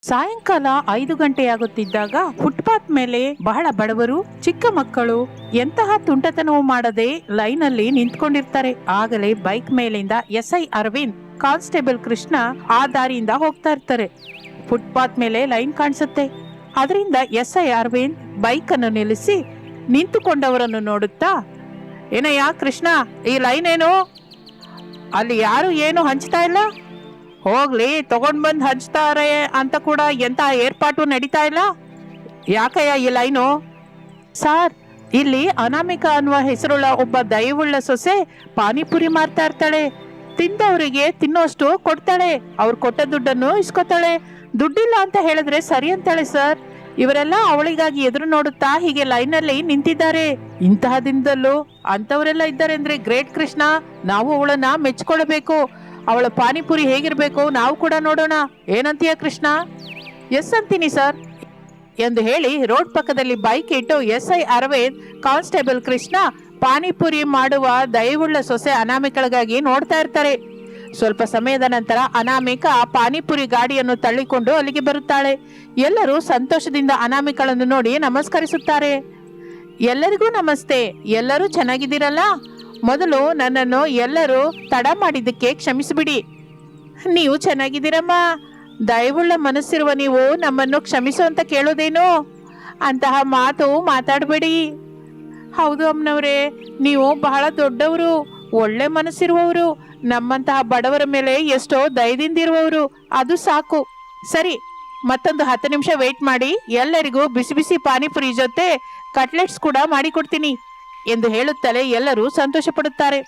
ಸಾಯಂಕಾಲ ಐದು ಗಂಟೆಯಾಗುತ್ತಿದ್ದಾಗ ಫುಟ್ಪಾತ್ ಮೇಲೆ ಬಹಳ ಬಡವರು, ಚಿಕ್ಕ ಮಕ್ಕಳು ಎಂತಹ ತುಂಟತನವು ಮಾಡದೆ ಲೈನ್ ಅಲ್ಲಿ ನಿಂತ್ಕೊಂಡಿರ್ತಾರೆ. ಆಗಲೇ ಬೈಕ್ ಮೇಲಿಂದ S I Arvind, constable Krishna ಆ ದಾರಿಯಿಂದ ಹೋಗ್ತಾ ಇರ್ತಾರೆ. ಫುಟ್ಪಾತ್ ಮೇಲೆ ಲೈನ್ ಕಾಣಿಸುತ್ತೆ. ಅದರಿಂದ ಎಸ್ ಐ ಅರವಿಂದ್ ಬೈಕ್ ಅನ್ನು ನಿಲ್ಲಿಸಿ ನಿಂತುಕೊಂಡವರನ್ನು ನೋಡುತ್ತಾ, ಏನಯ್ಯ ಕೃಷ್ಣ, ಈ ಲೈನ್ ಏನು? ಅಲ್ಲಿ ಯಾರು ಏನು ಹಂಚ್ತಾ ಇಲ್ಲ? ಹೋಗ್ಲಿ, ತಗೊಂಡ್ ಬಂದ್ ಹಂಚ್ತಾರೆ ಅಂತ ಕೂಡ ಎಂತ ಏರ್ಪಾಟು ನಡೀತಾ ಇಲ್ಲ? ಯಾಕಯ್ಯ ಈ ಲೈನು? ಸಾರ್, ಇಲ್ಲಿ ಅನಾಮಿಕ ಅನ್ನುವ ಹೆಸರುಳ್ಳ ಒಬ್ಬ ದಯವುಳ್ಳ ಸೊಸೆ ಪಾನಿಪುರಿ ಮಾರ್ತಾ ಇರ್ತಾಳೆ. ತಿಂದವರಿಗೆ ತಿನ್ನೋಷ್ಟು ಕೊಡ್ತಾಳೆ. ಅವ್ರು ಕೊಟ್ಟ ದುಡ್ಡನ್ನು ಇಸ್ಕೊತಾಳೆ. ದುಡ್ಡಿಲ್ಲ ಅಂತ ಹೇಳಿದ್ರೆ ಸರಿ ಅಂತಾಳೆ ಸರ್. ಇವರೆಲ್ಲ ಅವಳಿಗಾಗಿ ಎದುರು ನೋಡುತ್ತಾ ಹೀಗೆ ಲೈನಲ್ಲಿ ನಿಂತಿದ್ದಾರೆ. ಇಂತಹ ದಿನದಲ್ಲೂ ಅಂತವರೆಲ್ಲ ಇದ್ದಾರೆ ಅಂದ್ರೆ ಗ್ರೇಟ್ ಕೃಷ್ಣ, ನಾವು ಅವಳನ್ನ ಮೆಚ್ಕೊಳ್ಬೇಕು. ಅವಳ ಪಾನಿಪುರಿ ಹೇಗಿರಬೇಕು ನಾವು ಕೂಡ ನೋಡೋಣ. ಏನಂತೀಯ ಕೃಷ್ಣ? ಎಸ್ ಅಂತೀನಿ ಸರ್. ಎಂದು ಹೇಳಿ ರೋಡ್ ಪಕ್ಕದಲ್ಲಿ ಬೈಕ್ ಇಟ್ಟು S I Arvind, constable Krishna panipuri ಮಾಡುವ ದಯವುಳ್ಳ ಸೊಸೆ ಅನಾಮಿಕಳಿಗಾಗಿ ನೋಡ್ತಾ ಇರ್ತಾರೆ. ಸ್ವಲ್ಪ ಸಮಯದ ನಂತರ ಅನಾಮಿಕ ಪಾನಿಪುರಿ ಗಾಡಿಯನ್ನು ತಳ್ಳಿಕೊಂಡು ಅಲ್ಲಿಗೆ ಬರುತ್ತಾಳೆ. ಎಲ್ಲರೂ ಸಂತೋಷದಿಂದ ಅನಾಮಿಕಳನ್ನು ನೋಡಿ ನಮಸ್ಕರಿಸುತ್ತಾರೆ. ಎಲ್ಲರಿಗೂ ನಮಸ್ತೆ. ಎಲ್ಲರೂ ಚೆನ್ನಾಗಿದ್ದೀರಲ್ಲ? ಮೊದಲು ನನ್ನನ್ನು ಎಲ್ಲರೂ ತಡ ಮಾಡಿದ್ದಕ್ಕೆ ಕ್ಷಮಿಸಿಬಿಡಿ. ನೀವು ಚೆನ್ನಾಗಿದ್ದೀರಮ್ಮ. ದಯವುಳ್ಳ ಮನಸ್ಸಿರುವ ನೀವು ನಮ್ಮನ್ನು ಕ್ಷಮಿಸು ಅಂತ ಕೇಳೋದೇನು? ಅಂತಹ ಮಾತು ಮಾತಾಡಬೇಡಿ. ಹೌದು ಅಮ್ಮನವ್ರೆ, ನೀವು ಬಹಳ ದೊಡ್ಡವರು, ಒಳ್ಳೆ ಮನಸ್ಸಿರುವವರು, ನಮ್ಮಂತಹ ಬಡವರ ಮೇಲೆ ಎಷ್ಟೋ ದಯದಿಂದಿರುವವರು ಅದು ಸಾಕು. ಸರಿ, ಮತ್ತೊಂದು ಹತ್ತು ನಿಮಿಷ ವೇಟ್ ಮಾಡಿ, ಎಲ್ಲರಿಗೂ ಬಿಸಿ ಬಿಸಿ ಪಾನಿಪುರಿ ಜೊತೆ ಕಟ್ಲೆಟ್ಸ್ ಕೂಡ ಮಾಡಿಕೊಡ್ತೀನಿ. ಎಂದು ಹೇಳುತ್ತಲೇ ಎಲ್ಲರೂ ಸಂತೋಷ ಪಡುತ್ತಾರೆ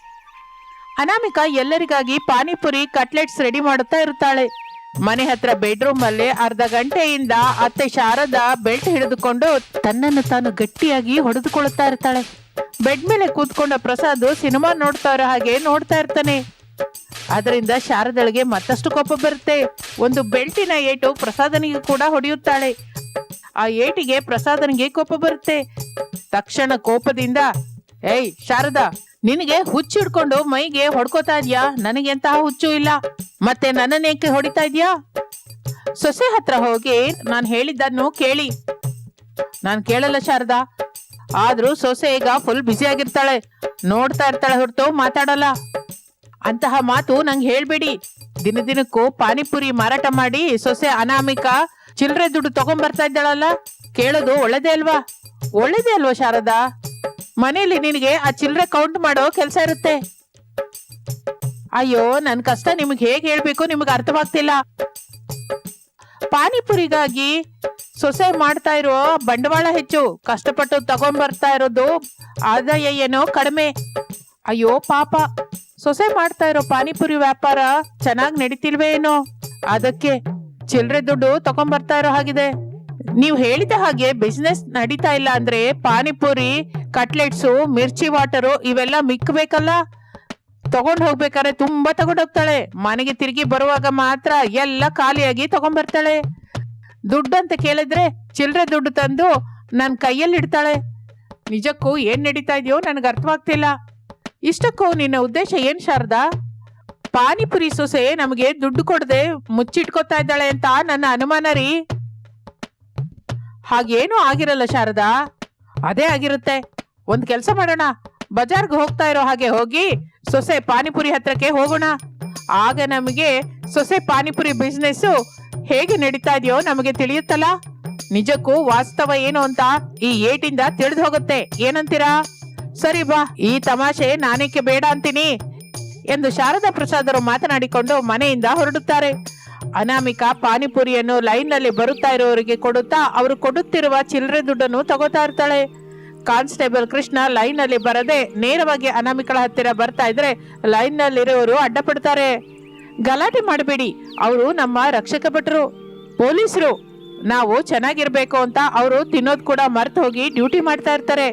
ಅನಾಮಿಕ ಎಲ್ಲರಿಗಾಗಿ ಪಾನಿಪುರಿ, ಕಟ್ಲೆಟ್ಸ್ ರೆಡಿ ಮಾಡುತ್ತಾ ಇರುತ್ತಾಳೆ. ಮನೆ ಹತ್ರ ಬೆಡ್ರೂಮ್ ಅಲ್ಲಿ ಅರ್ಧ ಗಂಟೆಯಿಂದ ಅತ್ತೆ ಶಾರದ ಬೆಲ್ಟ್ ಹಿಡಿದುಕೊಂಡು ತನ್ನನ್ನು ತಾನು ಗಟ್ಟಿಯಾಗಿ ಹೊಡೆದುಕೊಳ್ಳುತ್ತಾ ಇರ್ತಾಳೆ. ಬೆಡ್ ಮೇಲೆ ಕೂತ್ಕೊಂಡ ಪ್ರಸಾದ್ ಸಿನಿಮಾ ನೋಡ್ತಾ ಇರೋ ಹಾಗೆ ನೋಡ್ತಾ ಇರ್ತಾನೆ. ಅದರಿಂದ ಶಾರದಳಿಗೆ ಮತ್ತಷ್ಟು ಕೋಪ ಬರುತ್ತೆ. ಒಂದು ಬೆಲ್ಟಿನ ಏಟು ಪ್ರಸಾದನಿಗೆ ಕೂಡ ಹೊಡೆಯುತ್ತಾಳೆ. ಆ ಏಟಿಗೆ ಪ್ರಸಾದನಿಗೆ ಕೋಪ ಬರುತ್ತೆ. ತಕ್ಷಣ ಕೋಪದಿಂದ, ಏಯ್, ಶಾರದಾ, ನಿನಗೆ ಹುಚ್ಚು ಹಿಡ್ಕೊಂಡು ಮೈಗೆ ಹೊಡ್ಕೋತಾ ಇದ್ಯಾ? ನನಗೆ ಎಂತಹ ಹುಚ್ಚು ಇಲ್ಲ. ಮತ್ತೆ ನನ್ನನ್ನೇಕೆ ಹೊಡಿತಾ ಇದ್ಯಾ? ಸೊಸೆ ಹತ್ರ ಹೋಗಿ ನಾನು ಹೇಳಿದ್ದನ್ನು ಕೇಳಿ. ನಾನು ಕೇಳಲ್ಲ ಶಾರದಾ. ಆದ್ರೂ ಸೊಸೆ ಈಗ ಫುಲ್ ಬ್ಯುಸಿ ಆಗಿರ್ತಾಳೆ. ನೋಡ್ತಾ ಇರ್ತಾಳೆ ಹೊರತು ಮಾತಾಡಲ್ಲ. ಅಂತಹ ಮಾತು ನಂಗೆ ಹೇಳ್ಬೇಡಿ. ದಿನ ದಿನಕ್ಕೂ ಪಾನಿಪುರಿ ಮಾರಾಟ ಮಾಡಿ ಸೊಸೆ ಅನಾಮಿಕ ಚಿಲ್ಲರೆ ದುಡ್ಡು ತಗೊಂಬರ್ತಾ ಇದ್ದಾಳಲ್ಲ? ಕೇಳೋದು ಒಳ್ಳೇದೇ ಅಲ್ವಾ? ಒಳ್ಳೇದೇ ಅಲ್ವಾ ಶಾರದಾ? ಮನೆಯಲ್ಲಿ ನಿನಗೆ ಆ ಚಿಲ್ಲರೆ ಕೌಂಟ್ ಮಾಡೋ ಕೆಲಸ ಇರುತ್ತೆ. ಅಯ್ಯೋ, ನನ್ ಕಷ್ಟ ನಿಮ್ಗೆ ಹೇಗೆ ಹೇಳ್ಬೇಕು ನಿಮ್ಗೆ ಅರ್ಥವಾಗ್ತಿಲ್ಲ. ಪಾನಿಪುರಿಗಾಗಿ ಸೊಸೆ ಮಾಡ್ತಾ ಇರೋ ಬಂಡವಾಳ ಹೆಚ್ಚು. ಕಷ್ಟಪಟ್ಟು ತಗೊಂಡ್ಬರ್ತಾ ಇರೋದು ಆದಾಯ ಏನೋ ಕಡಿಮೆ. ಅಯ್ಯೋ, ಪಾಪ. ಸೊಸೆ ಮಾಡ್ತಾ ಇರೋ ಪಾನಿಪುರಿ ವ್ಯಾಪಾರ ಚೆನ್ನಾಗಿ ನಡೀತಿಲ್ವೇ ಏನೋ? ಅದಕ್ಕೆ ಚಿಲ್ಲರೆ ದುಡ್ಡು ತಗೊಂಡ್ಬರ್ತಾ ಇರೋ ಹಾಗಿದೆ. ನೀವು ಹೇಳಿದ ಹಾಗೆ ಬಿಸ್ನೆಸ್ ನಡೀತಾ ಇಲ್ಲ ಅಂದ್ರೆ ಪಾನಿಪುರಿ, ಕಟ್ಲೆಟ್ಸು, ಮಿರ್ಚಿ ವಾಟರು ಇವೆಲ್ಲ ಮಿಕ್ಕಬೇಕಲ್ಲ ತಗೊಂಡ್ ಹೋಗ್ಬೇಕಾದ್ರೆ ತುಂಬಾ ತಗೊಂಡೋಗ್ತಾಳೆ ಮನೆಗೆ ತಿರುಗಿ ಬರುವಾಗ ಮಾತ್ರ ಎಲ್ಲ ಖಾಲಿಯಾಗಿ ತಗೊಂಡ್ ಬರ್ತಾಳೆ. ದುಡ್ಡು ಅಂತ ಕೇಳಿದ್ರೆ ಚಿಲ್ಲರೆ ದುಡ್ಡು ತಂದು ನನ್ನ ಕೈಯಲ್ಲಿ ಇಡ್ತಾಳೆ. ನಿಜಕ್ಕೂ ಏನ್ ನಡೀತಾ ಇದೆಯೋ ನನಗೆ ಅರ್ಥವಾಗ್ತಿಲ್ಲ. ಇಷ್ಟಕ್ಕೂ ನಿನ್ನ ಉದ್ದೇಶ ಏನ್ ಶಾರದಾ? ಪಾನಿಪುರಿ ಸೊಸೆ ನಮಗೆ ದುಡ್ಡು ಕೊಡದೆ ಮುಚ್ಚಿಟ್ಕೋತಾ ಇದ್ದಾಳೆ ಅಂತ ನನ್ನ ಅನುಮಾನ ರೀ. ಹಾಗೇನೂ ಆಗಿರಲ್ಲ ಶಾರದಾ. ಅದೇ ಆಗಿರುತ್ತೆ. ಒಂದ್ ಕೆಲಸ ಮಾಡೋಣ. ಬಜಾರ್ಗೆ ಹೋಗ್ತಾ ಇರೋ ಹಾಗೆ ಹೋಗಿ ಸೊಸೆ ಪಾನಿಪುರಿ ಹತ್ರಕ್ಕೆ ಹೋಗೋಣ. ಆಗ ನಮಗೆ ಸೊಸೆ ಪಾನಿಪುರಿ ಬಿಸ್ನೆಸ್ ಹೇಗೆ ನಡೀತಾ ಇದೆಯೋ ನಮಗೆ ತಿಳಿಯುತ್ತಲ್ಲ. ನಿಜಕ್ಕೂ ವಾಸ್ತವ ಏನು ಅಂತ ಈ ಏಟಿಂದ ತಿಳಿದು ಹೋಗುತ್ತೆ. ಏನಂತೀರಾ? ಸರಿ ಬಾ, ಈ ತಮಾಷೆ ನಾನೇಕೆ ಬೇಡ ಅಂತೀನಿ. ಎಂದು ಶಾರದಾ ಪ್ರಸಾದರು ಮಾತನಾಡಿಕೊಂಡು ಮನೆಯಿಂದ ಹೊರಡುತ್ತಾರೆ. ಅನಾಮಿಕ ಪಾನಿಪುರಿಯನ್ನು ಲೈನ್ನಲ್ಲಿ ಬರುತ್ತಾ ಇರುವವರಿಗೆ ಕೊಡುತ್ತಾ ಅವರು ಕೊಡುತ್ತಿರುವ ಚಿಲ್ಲರೆ ದುಡ್ಡನ್ನು ತಗೋತಾ ಇರ್ತಾಳೆ. ಕಾನ್ಸ್ಟೇಬಲ್ ಕೃಷ್ಣ ಲೈನ್ನಲ್ಲಿ ಬರದೆ ನೇರವಾಗಿ ಅನಾಮಿಕಳ ಹತ್ತಿರ ಬರ್ತಾ ಇದ್ರೆ ಲೈನ್ ನಲ್ಲಿರುವವರು ಅಡ್ಡಪಡ್ತಾರೆ ಗಲಾಟೆ ಮಾಡಬೇಡಿ, ಅವರು ನಮ್ಮ ರಕ್ಷಕ ಭಟ್ರು. ಪೊಲೀಸರು, ನಾವು ಚೆನ್ನಾಗಿರ್ಬೇಕು ಅಂತ ಅವರು ತಿನ್ನೋದ್ ಕೂಡ ಮರೆತು ಹೋಗಿ ಡ್ಯೂಟಿ ಮಾಡ್ತಾ ಇರ್ತಾರೆ.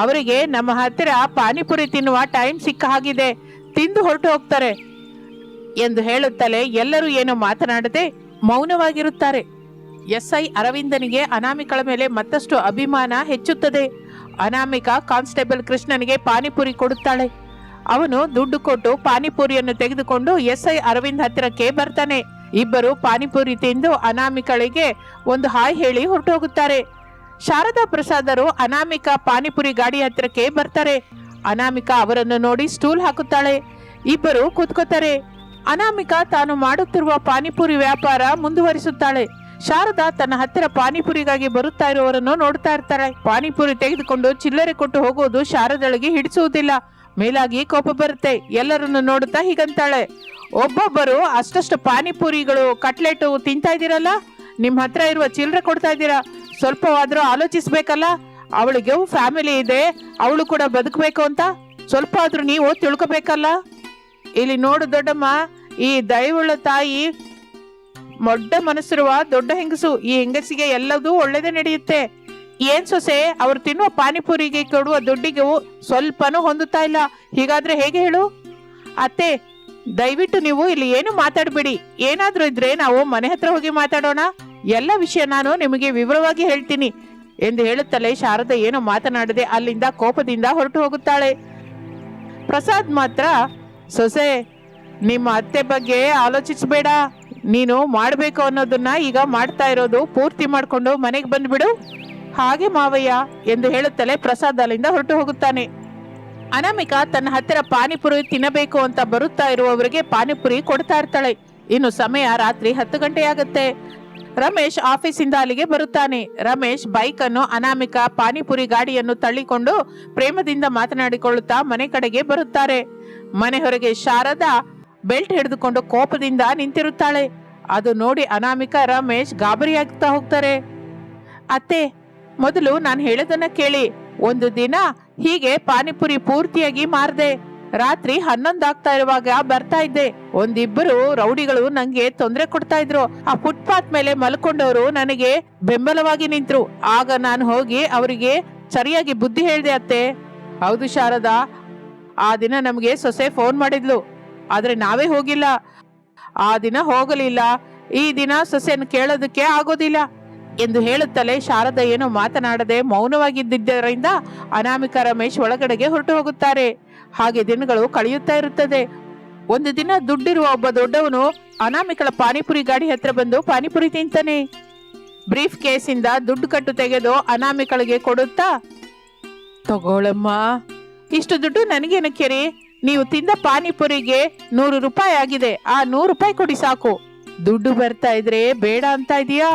ಅವರಿಗೆ ನಮ್ಮ ಹತ್ತಿರ ಪಾನಿಪುರಿ ತಿನ್ನುವ ಟೈಮ್ ಸಿಕ್ಕ ಹಾಗಿದೆ. ತಿಂದು ಹೊರಟು ಹೋಗ್ತಾರೆ. ಎಂದು ಹೇಳುತ್ತಲೇ ಎಲ್ಲರೂ ಏನು ಮಾತನಾಡದೆ ಮೌನವಾಗಿರುತ್ತಾರೆ. ಎಸ್ಐ ಅರವಿಂದನಿಗೆ ಅನಾಮಿಕಳ ಮೇಲೆ ಮತ್ತಷ್ಟು ಅಭಿಮಾನ ಹೆಚ್ಚುತ್ತದೆ. ಅನಾಮಿಕ ಕಾನ್ಸ್ಟೇಬಲ್ ಕೃಷ್ಣನಿಗೆ ಪಾನಿಪುರಿ ಕೊಡುತ್ತಾಳೆ. ಅವನು ದುಡ್ಡು ಕೊಟ್ಟು ಪಾನಿಪುರಿಯನ್ನು ತೆಗೆದುಕೊಂಡು ಎಸ್ಐ ಅರವಿಂದ್ ಹತ್ತಿರಕ್ಕೆ ಬರ್ತಾನೆ. ಇಬ್ಬರು ಪಾನಿಪುರಿ ತಿಂದು ಅನಾಮಿಕಳಿಗೆ ಒಂದು ಹಾಯ್ ಹೇಳಿ ಹೊರಟೋಗುತ್ತಾರೆ ಶಾರದಾ ಪ್ರಸಾದರು ಅನಾಮಿಕ ಪಾನಿಪುರಿ ಗಾಡಿ ಹತ್ತಿರಕ್ಕೆ ಬರ್ತಾರೆ. ಅನಾಮಿಕ ಅವರನ್ನು ನೋಡಿ ಸ್ಟೂಲ್ ಹಾಕುತ್ತಾಳೆ. ಇಬ್ಬರು ಕೂತ್ಕೋತಾರೆ ಅನಾಮಿಕ ತಾನು ಮಾಡುತ್ತಿರುವ ಪಾನಿಪುರಿ ವ್ಯಾಪಾರ ಮುಂದುವರಿಸುತ್ತಾಳೆ. ಶಾರದಾ ತನ್ನ ಹತ್ತಿರ ಪಾನಿಪುರಿಗಾಗಿ ಬರುತ್ತಾ ಇರುವವರನ್ನು ನೋಡ್ತಾ ಇರ್ತಾಳೆ. ಪಾನಿಪುರಿ ತೆಗೆದುಕೊಂಡು ಚಿಲ್ಲರೆ ಕೊಟ್ಟು ಹೋಗುವುದು ಶಾರದಳಿಗೆ ಹಿಡಿಸುವುದಿಲ್ಲ. ಮೇಲಾಗಿ ಕೋಪ ಬರುತ್ತೆ. ಎಲ್ಲರನ್ನು ನೋಡುತ್ತಾ ಹೀಗಂತಾಳೆ. ಒಬ್ಬೊಬ್ಬರು ಅಷ್ಟಷ್ಟು ಪಾನಿಪುರಿಗಳು, ಕಟ್ಲೆಟ್ ತಿಂತಾ ಇದ್ದೀರಲ್ಲ? ನಿಮ್ಮ ಹತ್ರ ಇರುವ ಚಿಲ್ಲರೆ ಕೊಡ್ತಾ ಇದ್ದೀರಾ? ಸ್ವಲ್ಪವಾದರೂ ಆಲೋಚಿಸ್ಬೇಕಲ್ಲ? ಅವಳಿಗೆ ಫ್ಯಾಮಿಲಿ ಇದೆ, ಅವಳು ಕೂಡ ಬದುಕಬೇಕು ಅಂತ? ಸ್ವಲ್ಪ ಆದ್ರೂ ನೀವು ತಿಳ್ಕೊಬೇಕಲ್ಲ? ಇಲ್ಲಿ ನೋಡು ದೊಡ್ಡಮ್ಮ, ಈ ದಯವುಳ್ಳ ತಾಯಿ ಮೊಡ್ಡ ಮನಸ್ಸಿರುವ ದೊಡ್ಡ ಹೆಂಗಸು, ಈ ಹೆಂಗಸಿಗೆ ಎಲ್ಲದೂ ಒಳ್ಳೇದೇ ನಡೆಯುತ್ತೆ. ಏನ್ ಸೊಸೆ, ಅವ್ರು ತಿನ್ನುವ ಪಾನಿಪುರಿಗೆ ಕೊಡುವ ದುಡ್ಡಿಗೆ ಸ್ವಲ್ಪನೂ ಹೊಂದುತ್ತಾ ಇಲ್ಲ. ಹೀಗಾದ್ರೆ ಹೇಗೆ ಹೇಳು? ಅತ್ತೆ, ದಯವಿಟ್ಟು ನೀವು ಇಲ್ಲಿ ಏನು ಮಾತಾಡ್ಬೇಡಿ. ಏನಾದ್ರೂ ಇದ್ರೆ ನಾವು ಮನೆ ಹತ್ರ ಹೋಗಿ ಮಾತಾಡೋಣ. ಎಲ್ಲ ವಿಷಯ ನಾನು ನಿಮಗೆ ವಿವರವಾಗಿ ಹೇಳ್ತೀನಿ. ಎಂದು ಹೇಳುತ್ತಲೇ ಶಾರದಾ ಏನೋ ಮಾತನಾಡದೆ ಅಲ್ಲಿಂದ ಕೋಪದಿಂದ ಹೊರಟು ಹೋಗುತ್ತಾಳೆ. ಪ್ರಸಾದ್ ಮಾತ್ರ, ಸೊಸೆ, ನಿಮ್ಮ ಅತ್ತೆ ಬಗ್ಗೆ ಆಲೋಚಿಸಬೇಡ. ನೀನು ಮಾಡಬೇಕು ಅನ್ನೋದನ್ನ ಈಗ ಮಾಡ್ತಾ ಇರೋದು ಪೂರ್ತಿ ಮಾಡಿಕೊಂಡು ಮನೆಗೆ ಬಂದ್ಬಿಡು. ಹಾಗೆ ಮಾವಯ್ಯ ಎಂದು ಹೇಳುತ್ತಲೇ ಪ್ರಸಾದ್ ಅಲ್ಲಿಂದ ಹೊರಟು ಹೋಗುತ್ತಾನೆ. ಅನಾಮಿಕಾ ತನ್ನ ಹತ್ತಿರ ಪಾನಿಪುರಿ ತಿನ್ನಬೇಕು ಅಂತ ಬರುತ್ತಾ ಇರುವವರಿಗೆ ಪಾನಿಪುರಿ ಕೊಡ್ತಾ ಇರ್ತಾಳೆ. ಇನ್ನು ಸಮಯ ರಾತ್ರಿ ಹತ್ತು ಗಂಟೆಯಾಗುತ್ತೆ. ರಮೇಶ್ ಆಫೀಸಿಂದ ಅಲ್ಲಿಗೆ ಬರುತ್ತಾನೆ. ರಮೇಶ್ ಬೈಕ್ ಅನ್ನು ಅನಾಮಿಕ ಪಾನಿಪುರಿ ಗಾಡಿಯನ್ನು ತಳ್ಳಿಕೊಂಡು ಪ್ರೇಮದಿಂದ ಮಾತನಾಡಿಕೊಳ್ಳುತ್ತಾ ಮನೆ ಕಡೆಗೆ ಬರುತ್ತಾರೆ. ಮನೆ ಹೊರಗೆ ಶಾರದಾ ಬೆಲ್ಟ್ ಹಿಡಿದುಕೊಂಡು ಕೋಪದಿಂದ ನಿಂತಿರುತ್ತಾಳೆ. ಅದು ನೋಡಿ ಅನಾಮಿಕ ರಮೇಶ್ ಗಾಬರಿಯಾಗ್ತಾ ಹೋಗ್ತಾರೆ. ಅತ್ತೆ, ಮೊದಲು ನಾನು ಹೇಳೋದನ್ನ ಕೇಳಿ. ಒಂದು ದಿನ ಹೀಗೆ ಪಾನಿಪುರಿ ಪೂರ್ತಿಯಾಗಿ ಮಾರ್ದೆ. ರಾತ್ರಿ ಹನ್ನೊಂದಾಗ್ತಾ ಇರುವಾಗ ಬರ್ತಾ ಇದ್ದೆ. ಒಂದಿಬ್ಬರು ರೌಡಿಗಳು ನಂಗೆ ತೊಂದರೆ ಕೊಡ್ತಾ ಇದ್ರು. ಆ ಫುಟ್ಪಾತ್ ಮೇಲೆ ಮಲ್ಕೊಂಡವರು ನನಗೆ ಬೆಂಬಲವಾಗಿ ನಿಂತರು. ಆಗ ನಾನು ಹೋಗಿ ಅವರಿಗೆ ಸರಿಯಾಗಿ ಬುದ್ಧಿ ಹೇಳಿದೆ, ಅತ್ತೆ, ಹೌದು ಶಾರದಾ, ಆ ದಿನ ನಮಗೆ ಸೊಸೆ ಫೋನ್ ಮಾಡಿದ್ಲು. ಆದ್ರೆ ನಾವೇ ಹೋಗಿಲ್ಲ. ಆ ದಿನ ಹೋಗಲಿಲ್ಲ. ಈ ದಿನ ಸೊಸೆಯನ್ನು ಕೇಳೋದಕ್ಕೆ ಆಗೋದಿಲ್ಲ. ಎಂದು ಹೇಳುತ್ತಲೇ ಶಾರದಾ ಏನೋ ಮಾತನಾಡದೆ ಮೌನವಾಗಿದ್ದರಿಂದ ಅನಾಮಿಕ ರಮೇಶ್ ಒಳಗಡೆಗೆ ಹೊರಟು ಹೋಗುತ್ತಾರೆ. ಹಾಗೆ ದಿನಗಳು ಕಳೆಯುತ್ತಾ ಇರುತ್ತದೆ. ಒಂದು ದಿನ ದುಡ್ಡಿರುವ ಒಬ್ಬ ದೊಡ್ಡವನು ಅನಾಮಿಕಳ ಪಾನಿಪುರಿ ಗಾಡಿ ಹತ್ರ ಬಂದು ಪಾನಿಪುರಿ ತಿಂತಾನೆ. ಬ್ರೀಫ್ ಕೇಸಿಂದ ದುಡ್ಡು ಕಟ್ಟು ತೆಗೆದು ಅನಾಮಿಕಳಿಗೆ ಕೊಡುತ್ತಾ, ತಗೊಳಮ್ಮ, ಇಷ್ಟು ದುಡ್ಡು ನನಗೇನಕ್ಕೆ ರೀ ನೀವು ತಿಂದ ಪಾನಿಪುರಿಗೆ ನೂರು ರೂಪಾಯಿ ಆಗಿದೆ. ಆ ನೂರು ರೂಪಾಯಿ ಕೊಡಿ ಸಾಕು. ದುಡ್ಡು ಬರ್ತಾ ಇದ್ರೆ ಬೇಡ ಅಂತ ಇದೀಯಾ?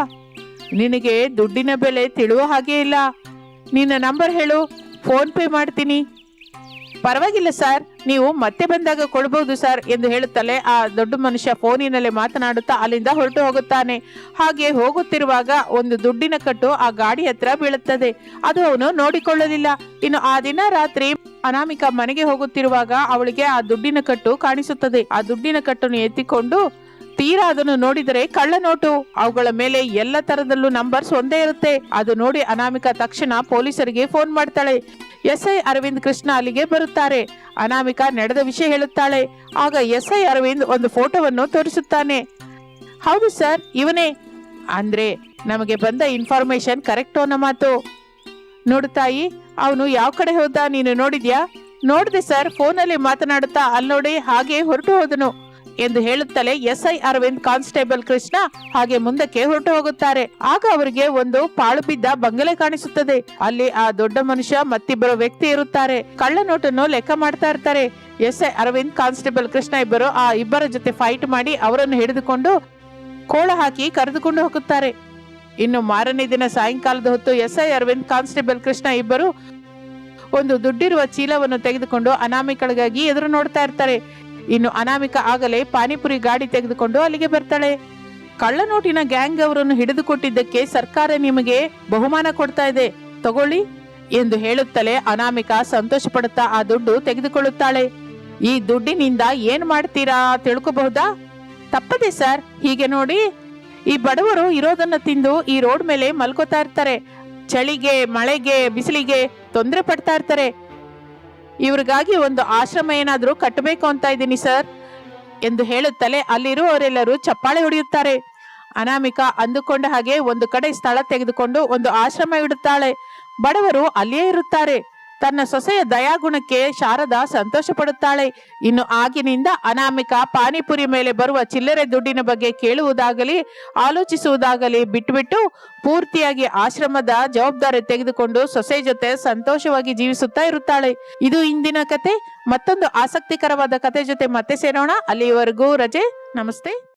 ನಿನಗೆ ದುಡ್ಡಿನ ಬೆಲೆ ತಿಳುವ ಹಾಗೆ ಇಲ್ಲ. ನಿನ್ನ ನಂಬರ್ ಹೇಳು. ಫೋನ್ ಪೇ ಮಾಡ್ತೀನಿ. ಪರವಾಗಿಲ್ಲ ಸರ್. ನೀವು ಮತ್ತೆ ಬಂದಾಗ ಕೊಡ್ಬೋದು ಸರ್ ಎಂದು ಹೇಳುತ್ತಲೇ ಆ ದೊಡ್ಡ ಮನುಷ್ಯ ಫೋನಿನಲ್ಲಿ ಮಾತನಾಡುತ್ತಾ ಅಲ್ಲಿಂದ ಹೊರಟು ಹೋಗುತ್ತಾನೆ. ಹಾಗೆ ಹೋಗುತ್ತಿರುವಾಗ ಒಂದು ದುಡ್ಡಿನ ಕಟ್ಟು ಆ ಗಾಡಿ ಹತ್ರ ಬೀಳುತ್ತದೆ. ಅದು ಅವನು ನೋಡಿಕೊಳ್ಳಲಿಲ್ಲ. ಇನ್ನು ಆ ದಿನ ರಾತ್ರಿ ಅನಾಮಿಕಾ ಮನೆಗೆ ಹೋಗುತ್ತಿರುವಾಗ ಅವಳಿಗೆ ಆ ದುಡ್ಡಿನ ಕಟ್ಟು ಕಾಣಿಸುತ್ತದೆ. ಆ ದುಡ್ಡಿನ ಕಟ್ಟನ್ನು ಎತ್ತಿಕೊಂಡು ತೀರಾ ಅದನ್ನು ನೋಡಿದರೆ ಕಳ್ಳ ನೋಟು ಅವುಗಳ ಮೇಲೆ ಎಲ್ಲ ತರದಲ್ಲೂ ನಂಬರ್ಸ್ ಒಂದೇ ಇರುತ್ತೆ. ಅದು ನೋಡಿ ಅನಾಮಿಕಾ ತಕ್ಷಣ ಪೊಲೀಸರಿಗೆ ಫೋನ್ ಮಾಡ್ತಾಳೆ. ಎಸ್ ಐ ಅರವಿಂದ್ ಕೃಷ್ಣ ಅಲ್ಲಿಗೆ ಬರುತ್ತಾರೆ. ಅನಾಮಿಕಾ ನಡೆದ ವಿಷಯ ಹೇಳುತ್ತಾಳೆ. ಆಗ ಎಸ್ಐ ಅರವಿಂದ್ ಒಂದು ಫೋಟೋವನ್ನು ತೋರಿಸುತ್ತಾನೆ. ಹೌದು ಸರ್, ಇವನೇ. ಅಂದ್ರೆ ನಮಗೆ ಬಂದ ಇನ್ಫಾರ್ಮೇಶನ್ ಕರೆಕ್ಟ್ ಅನ್ನೋ ಮಾತು. ನೋಡು ತಾಯಿ, ಅವನು ಯಾವ ಕಡೆ ಹೋದ ನೀನು ನೋಡಿದ್ಯಾ? ನೋಡಿದೆ ಸರ್, ಫೋನಲ್ಲಿ ಮಾತನಾಡುತ್ತಾ ಅಲ್ಲಿ ನೋಡಿ ಹಾಗೆ ಹೊರಟು ಹೋದನು. ಎಂದು ಹೇಳುತ್ತಲೇ ಎಸ್ಐ ಅರವಿಂದ್ ಕಾನ್ಸ್ಟೇಬಲ್ ಕೃಷ್ಣ ಹಾಗೆ ಮುಂದಕ್ಕೆ ಹೊರಟು ಹೋಗುತ್ತಾರೆ. ಆಗ ಅವರಿಗೆ ಒಂದು ಪಾಳು ಬಿದ್ದ ಬಂಗಲೆ ಕಾಣಿಸುತ್ತದೆ. ಅಲ್ಲಿ ಆ ದೊಡ್ಡ ಮನುಷ್ಯ ಮತ್ತಿಬ್ಬರು ವ್ಯಕ್ತಿ ಇರುತ್ತಾರೆ. ಕಳ್ಳ ನೋಟನ್ನು ಲೆಕ್ಕ ಮಾಡ್ತಾ ಇರ್ತಾರೆ. S I Arvind constable Krishna ಇಬ್ಬರು ಆ ಇಬ್ಬರ ಜೊತೆ ಫೈಟ್ ಮಾಡಿ ಅವರನ್ನು ಹಿಡಿದುಕೊಂಡು ಕೋಳ ಹಾಕಿ ಕರೆದುಕೊಂಡು ಹೋಗುತ್ತಾರೆ. ಇನ್ನು ಮಾರನೇ ದಿನ ಸಾಯಂಕಾಲದ ಹೊತ್ತು S I Arvind constable Krishna ಇಬ್ಬರು ಒಂದು ದುಡ್ಡಿರುವ ಚೀಲವನ್ನು ತೆಗೆದುಕೊಂಡು ಅನಾಮಿಕಳಿಗಾಗಿ ಎದುರು ನೋಡ್ತಾ ಇರ್ತಾರೆ. ಇನ್ನು ಅನಾಮಿಕ ಆಗಲೇ ಪಾನಿಪುರಿ ಗಾಡಿ ತೆಗೆದುಕೊಂಡು ಅಲ್ಲಿಗೆ ಬರ್ತಾಳೆ. ಕಳ್ಳನೋಟಿನ ಗ್ಯಾಂಗ್ ಅವರನ್ನು ಹಿಡಿದುಕೊಟ್ಟಿದ್ದಕ್ಕೆ ಸರ್ಕಾರ ನಿಮಗೆ ಬಹುಮಾನ ಕೊಡ್ತಾ ಇದೆ. ತಗೊಳ್ಳಿ ಎಂದು ಹೇಳುತ್ತಲೇ ಅನಾಮಿಕ ಸಂತೋಷ ಪಡುತ್ತಾ ಆ ದುಡ್ಡು ತೆಗೆದುಕೊಳ್ಳುತ್ತಾಳೆ. ಈ ದುಡ್ಡಿನಿಂದ ಏನ್ ಮಾಡ್ತೀರಾ ತಿಳ್ಕೋಬಹುದಾ? ತಪ್ಪದೆ ಸರ್, ಹೀಗೆ ನೋಡಿ. ಈ ಬಡವರು ಇರೋದನ್ನ ತಿಂದು ಈ ರೋಡ್ ಮೇಲೆ ಮಲ್ಕೋತಾ ಇರ್ತಾರೆ. ಚಳಿಗೆ, ಮಳೆಗೆ, ಬಿಸಿಲಿಗೆ ತೊಂದರೆ ಪಡ್ತಾ ಇರ್ತಾರೆ. ಇವ್ರಿಗಾಗಿ ಒಂದು ಆಶ್ರಮ ಏನಾದರೂ ಕಟ್ಟಬೇಕು ಅಂತ ಇದ್ದೀನಿ, ಸರ್, ಎಂದು ಹೇಳುತ್ತಲೇ ಅಲ್ಲಿರುವವರೆಲ್ಲರೂ ಚಪ್ಪಾಳೆ ಹೊಡೆಯುತ್ತಾರೆ. ಅನಾಮಿಕಾ ಅಂದುಕೊಂಡ ಹಾಗೆ ಒಂದು ಕಡೆ ಸ್ಥಳ ತೆಗೆದುಕೊಂಡು ಒಂದು ಆಶ್ರಮ ಇಡುತ್ತಾಳೆ. ಬಡವರು ಅಲ್ಲಿಯೇ ಇರುತ್ತಾರೆ. ತನ್ನ ಸೊಸೆಯ ದಯಾಗುಣಕ್ಕೆ ಶಾರದಾ ಸಂತೋಷ ಪಡುತ್ತಾಳೆ ಇನ್ನು ಆಗಿನಿಂದ ಅನಾಮಿಕ ಪಾನಿಪುರಿ ಮೇಲೆ ಬರುವ ಚಿಲ್ಲರೆ ದುಡ್ಡಿನ ಬಗ್ಗೆ ಕೇಳುವುದಾಗಲಿ, ಆಲೋಚಿಸುವುದಾಗಲಿ ಬಿಟ್ಟುಬಿಟ್ಟು ಪೂರ್ತಿಯಾಗಿ ಆಶ್ರಮದ ಜವಾಬ್ದಾರಿ ತೆಗೆದುಕೊಂಡು ಸೊಸೆ ಜೊತೆ ಸಂತೋಷವಾಗಿ ಜೀವಿಸುತ್ತಾ ಇರುತ್ತಾಳೆ. ಇದು ಇಂದಿನ ಕತೆ. ಮತ್ತೊಂದು ಆಸಕ್ತಿಕರವಾದ ಕತೆ ಜೊತೆ ಮತ್ತೆ ಸೇರೋಣ. ಅಲ್ಲಿಯವರೆಗೂ ರಜೆ. ನಮಸ್ತೆ.